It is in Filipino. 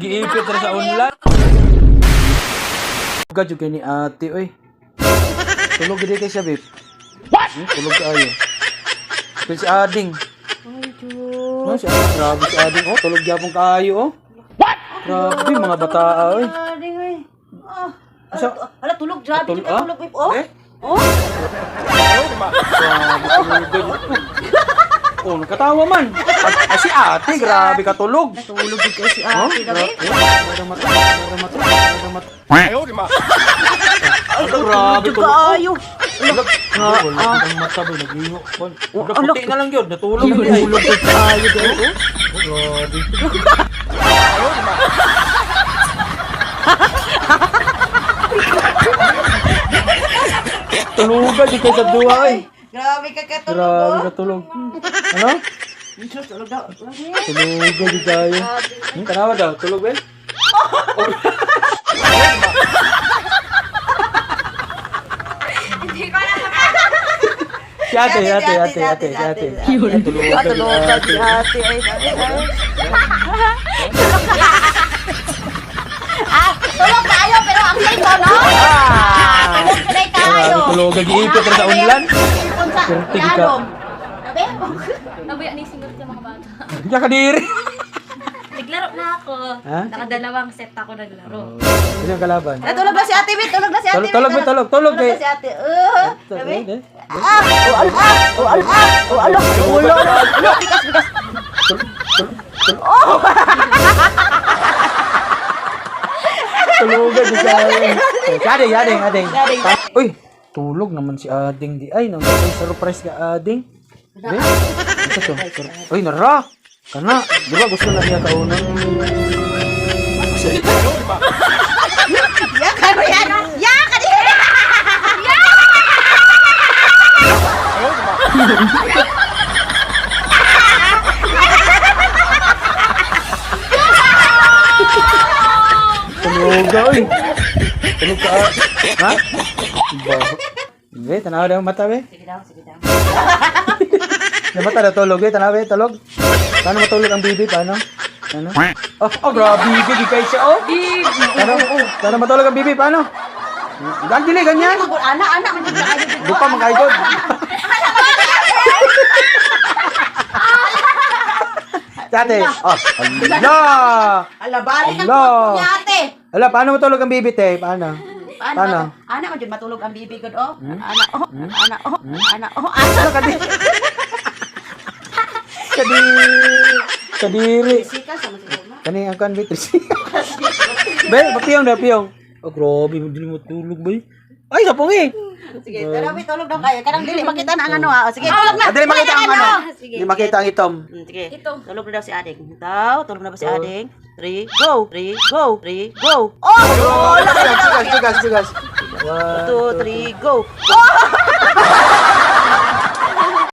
giipit ra sa unlan. Gadyo kay ni ate oy. Tulog gid kay siya, babe. What? tulog kaayo. Pero si Ading. Ay, Diyos. No, si Ading. Grabe si Ading. Oh, tulog gyapon kaayo, oh. What? Grabe, mga bata, oy. Ading, ay. Ah, Asa? ala, ala, tulog. Grabe Tul- ka ah? tulog, babe. Oh. Eh? Oh. Grabe, tulog. Oh, nakatawa man. Ah, si ate, grabe ka tulog. Tulog din kayo si Oh, ate, grabe. gabi. Wala mata, wala mata, wala mata. Ay, grabe Juga tulog. ayo. Wala, wala ang mata ba, nag-iho. Wala, ano? puti na lang yun, natulog. Natulog ko tayo. Grabe. Tulugan, di kayo sa duwa eh. Grabe ka katulog, Grabe oh. ka tulog. Ano? Diyos, tulog daw. Grabe. Tulugan di tayo. Hmm, tanawa daw, tulog eh. Si ate, si ate, si ate, si ate, si ate. Tulugan di Katulugan ate. si ate, ay. sabi, ay. Ah, tulog tayo pero ang late no? Ah, tulog tuloy tayo. Grabe, tulugan, giipit ra sa unlan. Ipon sa Pertig ka. lalom. Sabi? Nabuya ni single sa mga bata. Diyan ka diri. Naglaro na ako. Ha? Nakadalawang set ako naglaro. Sino ang kalaban? Ah, tulog na si ate, Bit. Tulog na si ate. Tulog, tulog, Bit. Tulog, tulog, Tulog Bit. na si ate. Uh, sabi. Eh, Ah, oh, alo, ah, oh, alo, ah, oh, alo, ulo, ulo, ulo, bigas, bigas. Tulugan di tayo. Eh, Si Ading, Ading, Ading. Ading. Uy, tulog naman si Ading di. Ay, nang surprise ka Ading. Di? Ito to. Uy, nara. Kana, di ba gusto na niya kaunan? Ya, kan, yan. Ya, kan, yan. Tuluga, uy. Tulog ka. Ha? Ba. Be, tanaw daw mata, be. Sige daw, sige daw. Yung mata na tulog, be. Tanaw, be. Tulog. Paano matulog ang bibi? Paano? Ano? Oh, oh, grabe. Bibi kay siya, oh. Paano? Paano matulog ang bibi? Paano? Ang dili, ganyan. Anak, anak. Di pa makaigod. Tate, oh, ala! Ala, balik ang Ala. kuko niya, ate. Ala, paano matulog ang bibi, te? Paano? Paano? Paano? Anak, man dyan matulog ang bibi ko, oh. Anak, oh. Anak, oh. Anak, oh. Anak. Kadiri. Kadiri. Kadiri. Sika, sama si Roma. Kani ang kan bitris. Be, papiyong na piyong. Oh, grabe, hindi mo tulog ba? Ay, sapong eh. Sige, tara, may tulog daw kayo. Karang dili makita na ang ano, ah. O, Sige, tulog na. Ah, dali makita ang ano. Sige. Hindi makita ang itom. Hmm, Sige, Ito. tulog na daw si Ading. Daw, tulog na ba si Ading? Three, go! Three, go! Three, go! Oh! Oh, sigas, sigas, sigas. Two, three, go!